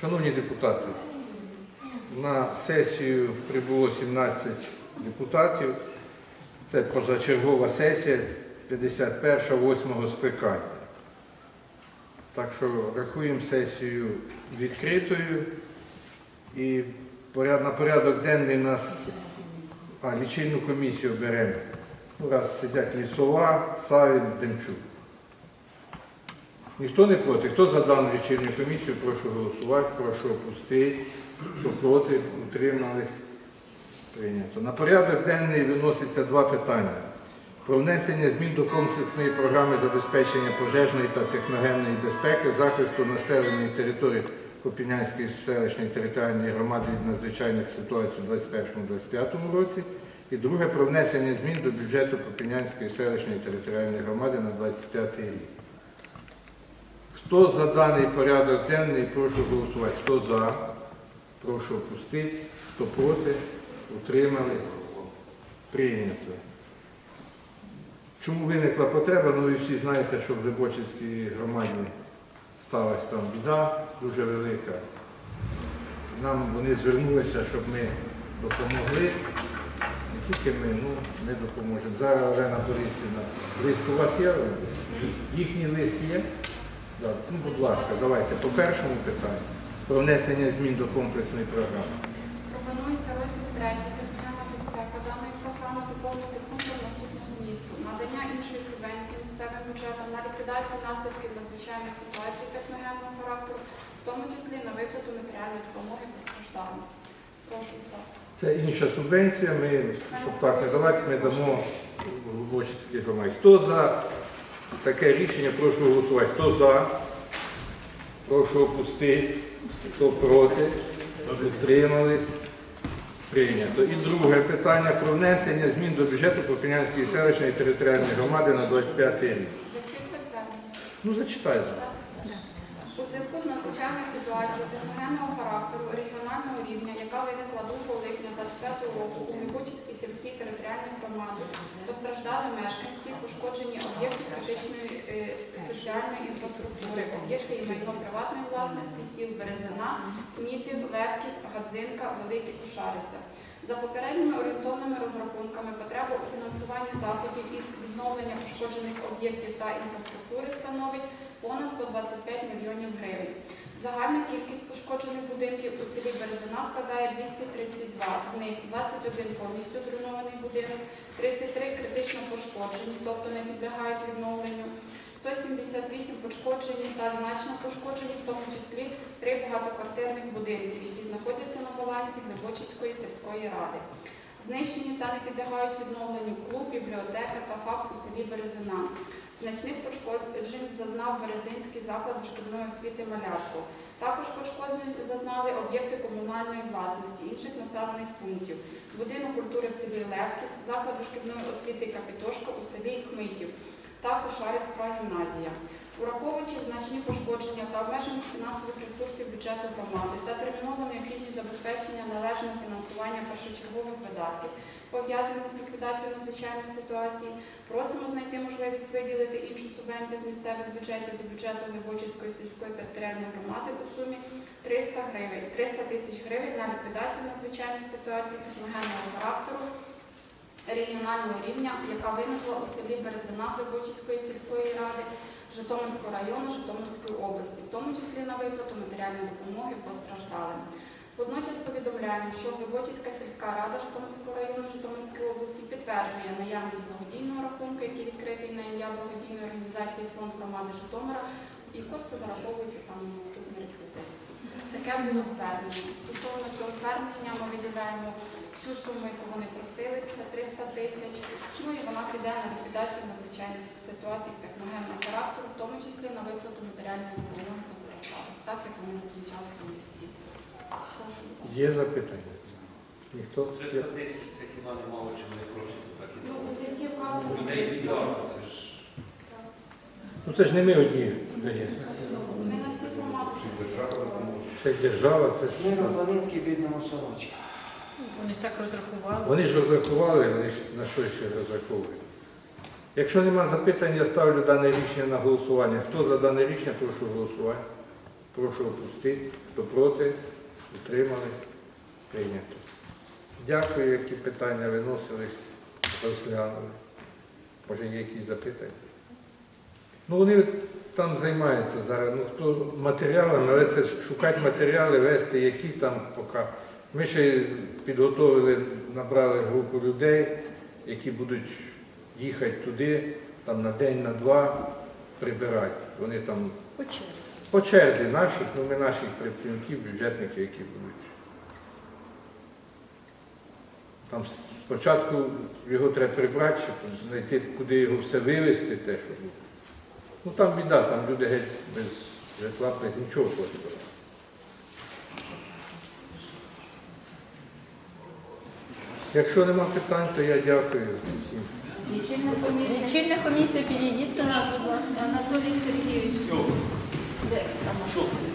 Шановні депутати, на сесію прибуло 17 депутатів. Це позачергова сесія 51-8 скликання. Так що рахуємо сесію відкритою. І на порядок денний нас а, лічильну комісію беремо. Ну, раз сидять Лісова, Савін, Демчук. Ніхто не проти. Хто за дану лічильну комісію, прошу голосувати, прошу опустити. Хто проти, утримались. Прийнято. На порядок денний виноситься два питання. Про внесення змін до комплексної програми забезпечення пожежної та техногенної безпеки, захисту населення території Копінянської селищної територіальної громади від надзвичайних ситуацій у 2021-2025 році. І друге про внесення змін до бюджету Копінянської селищної територіальної громади на 25 рік. Хто за даний порядок денний, прошу голосувати. Хто за? Прошу опустити. Хто проти? Утримали? Прийнято. Чому виникла потреба? Ну ви всі знаєте, що в Глибочицькій громаді сталася там біда дуже велика. Нам вони звернулися, щоб ми допомогли. Не тільки ми, ну, ми допоможемо. Зараз Олена Борисівна, лист у вас є? Їхній лист є? Да. Ну, будь ласка, давайте по першому питанню. Про внесення змін до комплексної програми. Пропонується розділ третій територіальна безпека даної програми доповнити пунктом наступного змісту. Надання іншої субвенції місцевим бюджетам на ліквідацію наслідків надзвичайної ситуації техногенного характеру, в тому числі на виплату матеріальної допомоги постраждалим. Прошу, будь ласка. Це інша субвенція. Ми, щоб так не давати, ми дамо Глибочицькій громаді. Хто за таке рішення, прошу голосувати. Хто за? Прошу опустити. Хто проти? Утримались? Прийнято. І друге питання про внесення змін до бюджету Попільнянської селищної територіальної громади на 25 рік. Зачитувати звернення. Ну, зачитайте. У зв'язку з надзвичайною ситуацією техногенного характеру регіонального рівня, яка виникла 2 липня 25 року у Микучівській сільській територіальній громаді, мешканці, пошкоджені об'єкти критичної е, соціальної інфраструктури, об'єкти і майно приватної власності сіл Березина, Кмітів, Левків, Гадзинка, Великий Кушариця. За попередніми орієнтовними розрахунками потреба у фінансуванні заходів із відновлення пошкоджених об'єктів та інфраструктури становить понад 125 мільйонів гривень. Загальна кількість пошкоджених будинків у селі Березина складає 232, з них 21 повністю зруйнований будинок, 33 критично пошкоджені, тобто не підлягають відновленню, 178 пошкоджені та значно пошкоджені, в тому числі три багатоквартирних будинків, які знаходяться на балансі Глибочицької сільської ради. Знищені та не підлягають відновленню клуб, бібліотека та ФАП у селі Березина. Значних пошкоджень зазнав Березинський заклад дошкільної освіти Малятко. Також пошкоджень зазнали об'єкти комунальної власності інших населених пунктів. Будинок культури в селі Левків, заклад дошкільної освіти Капітошка у селі Хмитів та Кошарицька гімназія. Враховуючи значні пошкодження та обмеженість фінансових ресурсів бюджету громади та термінову необхідність забезпечення належного фінансування першочергових видатків, пов'язаних з ліквідацією надзвичайної ситуації, просимо знайти можливість виділити іншу субвенцію з місцевих бюджетів до бюджету Глибочицької сільської територіальної громади у сумі 300 гривень, 300 тисяч гривень на ліквідацію надзвичайної ситуації техногенного характеру регіонального рівня, яка виникла у селі Березина Глибочицької сільської ради Житомирського району Житомирської області, в тому числі на виплату матеріальної допомоги постраждалим. Водночас повідомляємо, що Глибочицька сільська рада Житомирського району Житомирської області підтверджує наявність благодійного рахунку, який відкритий на ім'я благодійної організації фонд громади Житомира, і кошти зараховуються там на наступні реквізити. Таке було звернення. Стосовно цього звернення ми виділяємо всю суму, яку вони просили, це 300 тисяч. Ну і вона піде на ліквідацію надзвичайних ситуацій техногенного характеру, в тому числі на виплату матеріальної допомоги постраждалих, так як вони листі. Прошу. Є запитання? Ніхто? 300 тисяч це хіба не мало чим не просять так і Ну, у листі вказано. Людей віддав, це ж Ну це ж не ми одні. Ми на всі громади. держава допоможе. Це держава, це Зміна планетки бідному сорочка. Вони ж так розрахували. Вони ж розрахували, вони ж на що ще розраховують. Якщо немає запитань, я ставлю дане рішення на голосування. Хто за дане рішення, прошу голосувати. Прошу опустити. Хто проти? Утримали? Прийнято. Дякую, які питання виносились, розглянули. Може, є якісь запитання? Ну, вони там займаються зараз. Ну, хто матеріалами, але це шукати матеріали, вести, які там поки. Ми ще підготовили, набрали групу людей, які будуть їхати туди, там на день, на два прибирати. Вони там По черзі. По черзі наших, ну ми наших працівників, бюджетників, які будуть. Там спочатку його треба прибрати, щоб знайти, куди його все вивезти, те, що буде. Ну там біда, там люди геть без житла, без нічого просто. Якщо нема питань, то я дякую всім. Лічильна комісія. Лічильна комісія підійдіть до нас, будь ласка. Анатолій Сергійович. Де там?